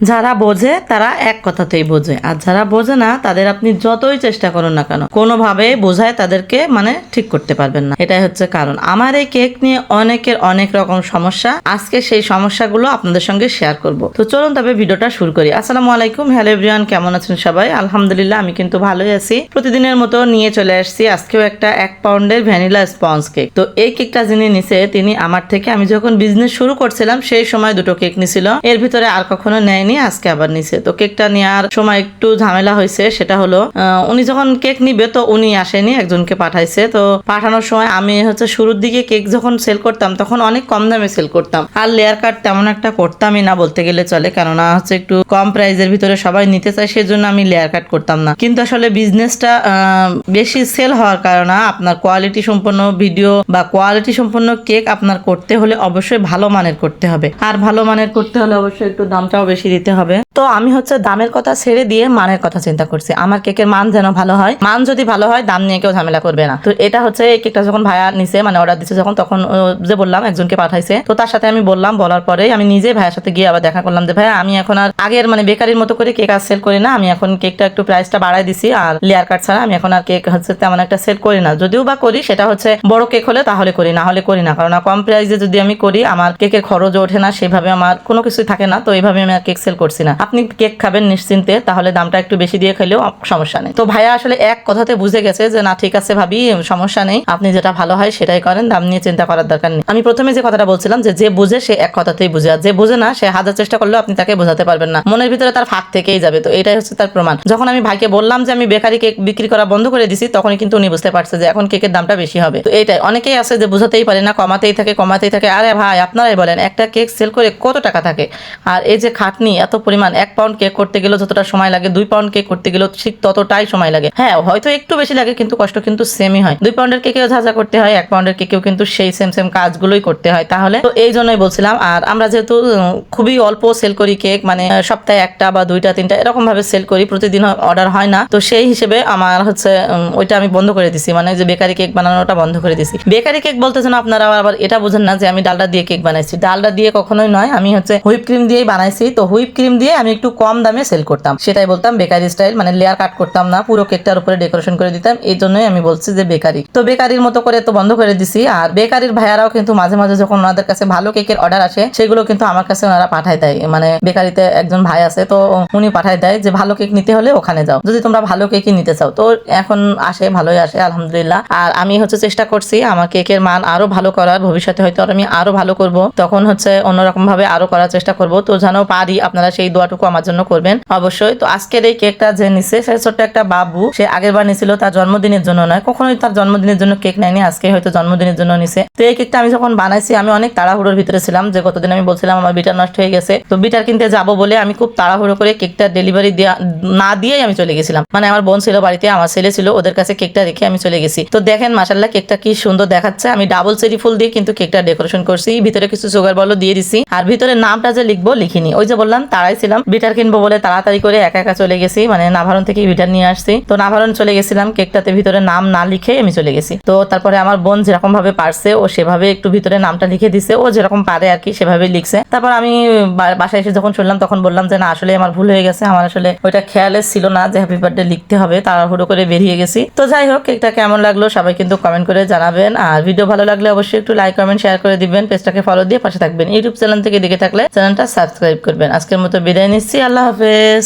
যারা বোঝে, তারা এক কথাতেই বোঝে। আর যারা বোঝে না, তাদের আপনি যতই চেষ্টা করুন না কেন কোনোভাবে বোঝায় তাদেরকে মানে ঠিক করতে পারবেন না। এটাই হচ্ছে কারণ। আমার এই কেক নিয়ে অনেকের অনেক রকম সমস্যা। আজকে সেই সমস্যাগুলো আপনাদের সঙ্গে শেয়ার করব। তো চলুন তবে ভিডিওটা শুরু করি। আসসালামু আলাইকুম। হ্যালো এভরিওয়ান কেমন আছেন সবাই? আলহামদুলিল্লাহ, আমি কিন্তু ভালোই আছি। প্রতিদিনের মতো নিয়ে চলে আসছি আজকেও একটা এক পাউন্ডের ভ্যানিলা স্পঞ্জ কেক। তো এই কেকটা যিনি নিছে, তিনি আমার থেকে, আমি যখন বিজনেস শুরু করছিলাম, সেই সময় দুটো কেক নিছিল। এর ভিতরে আর কখনো নেয়নি। আজকে আবার নিছে। তো কেকটা নেওয়ার সময় একটু ঝামেলা হয়েছে, সেটা হলো উনি যখন কেক নিবে তো উনি আসেনি, একজনকে পাঠাইছে। তো পাঠানোর সময় আমি হচ্ছে শুরুর দিকে কেক যখন সেল করতাম, তখন অনেক কম দামে সেল করতাম। আর লেয়ার কাট তেমন একটা করতামই না বলতে গেলে চলে, কেননা হচ্ছে একটু কম প্রাইজের ভিতরে সবাই নিতে চায়, সেজন্য আমি লেয়ার কাট করতাম না। কিন্তু আসলে বিজনেসটা বেশি সেল হওয়ার কারণে আপনার কোয়ালিটি সম্পন্ন ভিডিও বা কোয়ালিটি সম্পন্ন কেক আপনার করতে হলে অবশ্যই ভালো মানের করতে হবে। আর ভালো মানের করতে হলে অবশ্যই একটু দামটাও বেশি দিতে হবে। তো আমি হচ্ছে দামের কথা ছেড়ে দিয়ে মানের কথা চিন্তা করছি। আমার কেকের মান যেন ভালো হয়। মান যদি ভালো হয়, দাম নিয়ে কেউ ঝামেলা করবে না। তো এটা হচ্ছে এই কেকটা যখন ভাইয়া নিছে মানে অর্ডার দিচ্ছে যখন, তখন যে বললাম, একজনকে পাঠাইছে। তো তার সাথে আমি বললাম, বলার পরে আমি নিজে ভাইয়ার সাথে গিয়ে আবার দেখা করলাম যে, ভাইয়া, আমি এখন আর আগের মানে বেকারির মতো করে কেক আর সেল করি না। আমি এখন কেকটা একটু প্রাইসটা বাড়াই দিছি আর লেয়ার কাট ছাড়া আমি এখন আর কেক হচ্ছে তেমন একটা সেল করি না। যদিও বা করি, সেটা হচ্ছে বড় কেক হলে তাহলে করি, না হলে করি না। কারণ কম প্রাইসে যদি আমি করি, আমার কেকের খরচ ওঠে না। সেভাবে আমার কোনো কিছুই থাকে না। তো এইভাবে আমি আর কেক সেল করছি না। আপনি কেক খাবেন নিশ্চিন্তে, তাহলে দামটা একটু বেশি দিয়ে খেলেও সমস্যা নেই। তো ভাইয়া আসলে এক কথাতে বুঝে গেছে যে, না, ঠিক আছে ভাবি, সমস্যা নেই। আপনি যেটা ভালো হয় সেটাই করেন, দাম নিয়ে চিন্তা করার দরকার নেই। আমি প্রথমে যে কথাটা বলছিলাম যে যে বুঝে সে এক কথাতেই বুঝে যে বুঝে না, সে হাজার চেষ্টা করলেও আপনি তাকে বোঝাতে পারবেন না। মনের ভিতরে তার ফাঁক থেকেই যাবে। তো এটাই হচ্ছে তার প্রমাণ। যখন আমি ভাইকে বললাম যে, আমি বেকারি কেক বিক্রি করা বন্ধ করে দিছি, তখনই কিন্তু উনি বুঝতে পারছে যে, এখন কেকের দামটা বেশি হবে। তো এটাই। অনেকেই আছে যে, বুঝাতেই পারে না, কমাতেই থাকে কমাতেই থাকে। আরে ভাই, আপনারাই বলেন, একটা কেক সেল করে কত টাকা থাকে? আর এই যে খাটনি এত পরিমাণ এক পাউন্ড কেক করতে গেলেও যতটা সময় লাগে, দুই পাউন্ড কেক করতে গেলেও ঠিক ততটাই সময় লাগে। হ্যাঁ হয়তো একটু বেশি লাগে কিন্তু কষ্ট কিন্তু সেমই হয়। দুই পাউন্ডের কেকেও ঝাঁঝা করতে হয়, এক পাউন্ডের কেকেও কিন্তু সেই সেম সেম কাজগুলোই করতে হয়। তাহলে তো এই জন্যই বলছিলাম, আর আমরা যেহেতু খুবই অল্প সেল করি কেক মানে সপ্তাহে একটা বা দুইটা, তিনটা এরকম ভাবে সেল করি, প্রতিদিন অর্ডার হয় না। তো সেই হিসেবে আমার হচ্ছে ওইটা আমি বন্ধ করে দিছি মানে যে বেকারি কেক বানানোটা বন্ধ করে দিছি। বেকারি কেক বলতে যেন আপনারা আবার এটা বুঝেন না যে আমি ডালটা দিয়ে কেক বানাইছি। ডালটা দিয়ে কখনোই নয়, আমি হচ্ছে হুইপ ক্রিম দিয়েই বানাইছি। তো হুইপ ক্রিম দিয়ে আমি একটু কম দামে সেল করতাম। সেটাই বলতাম, বেকারি স্টাইল মানে লেয়ার কাট করতাম না, পুরো কেকটার উপরে ডেকোরেশন করে দিতাম। এই জন্যই আমি বলছি যে বেকারি। তো বেকারির মতো করে তো বন্ধ করে দিছি। আর বেকারির ভাইয়ারাও কিন্তু মাঝে মাঝে যখন ওনাদের কাছে ভালো কেকের অর্ডার আসে, সেগুলো কিন্তু আমার কাছে ওনারা পাঠায় দেয়। মানে বেকারিতে একজন ভাই আছে, তো উনি পাঠায় দেয় যে, ভালো কেক নিতে হলে ওখানে যাও। যদি তোমরা ভালো কেকই নিতে চাও। তো এখন আসে, ভালোই আসে, আলহামদুলিল্লাহ। আর আমি হচ্ছে চেষ্টা করছি আমার কেকের মান আরও ভালো করার। ভবিষ্যতে হয়তো আমি আরও ভালো করব। তখন হচ্ছে অন্যরকম ভাবে আরও করার চেষ্টা করব। তো যেন পারি আপনারা সেই দোয়াটুকু আমার জন্য করবেন অবশ্যই। তো আজকের এই কেকটা যে নিছে, সে ছোট্ট একটা বাবু, সে আগের বার নিছিল তার জন্মদিনের জন্য নয়, কখনোই তার জন্মদিনের জন্য কেক নেয়নি আজকে হয়তো জন্মদিনের জন্য নিছে। তো এই কেকটা আমি যখন বানাইছি, আমি অনেক তাড়াহুড়োর ভিতরে ছিলাম যে গতদিন আমি বলছিলাম আমার বিটার নষ্ট হয়ে গেছে, তো বিটার কিনতে যাব বলে আমি খুব তাড়াহুড়ো করে কেকটা ডেলিভারি দেওয়া না দিয়েই আমি চলে গেছিলাম। মানে আমার বোন ছিল বাড়িতে, আমার ছেলে ছিল, ওদের কাছে কেকটা রেখে আমি চলে গেছি। তো দেখেন মাসাল্লাহ কেকটা কি সুন্দর দেখাচ্ছে। আমি ডাবল চেরি ফুল দিয়ে কিন্তু কেকটা ডেকোরেশন করছি, ভিতরে কিছু সুগার বলও দিয়ে দিছি, আর ভিতরে নামটা যে লিখব, লিখিনি। ওই যে বললাম তারাই ছিলাম বিটার কিনবো বলে তাড়াতাড়ি করে একা একা চলে গেছি। মানে নাভারণ থেকে বিটার নিয়ে আসছি। তো নাভারণ চলে গেছিলাম, কেকটাতে ভিতরে নাম না লিখে আমি চলে গেছি। তো তারপরে আমার বোন যেরকম ভাবে পারছে, ও সেভাবে একটু ভিতরে নামটা লিখে দিছে। ও যেরকম পারে আর কি, সেভাবে লিখছে। তারপর আমি বাসায় এসে যখন শুনলাম, তখন বললাম যে, না, আসলে আমার ভুল হয়ে গেছে। আমার আসলে ওইটা খেয়ালে ছিল না যে হ্যাপি বার্থডে লিখতে হবে। তাড়াহুড়ো করে বেরিয়ে গেছি। তো যাই হোক, কেকটা কেমন লাগল সবাই কিন্তু কমেন্ট করে জানাবেন। আর ভিডিও ভালো লাগলে অবশ্যই একটু লাইক কমেন্ট শেয়ার করে দিবেন। পেজটাকে ফলো দিয়ে পাশে থাকবেন। ইউটিউব চ্যানেল থেকে দেখে থাকলে চ্যানেলটা সাবস্ক্রাইব করবেন। আজকের মতো বিদায় নিচ্ছি আল্লাহ হাফেজ।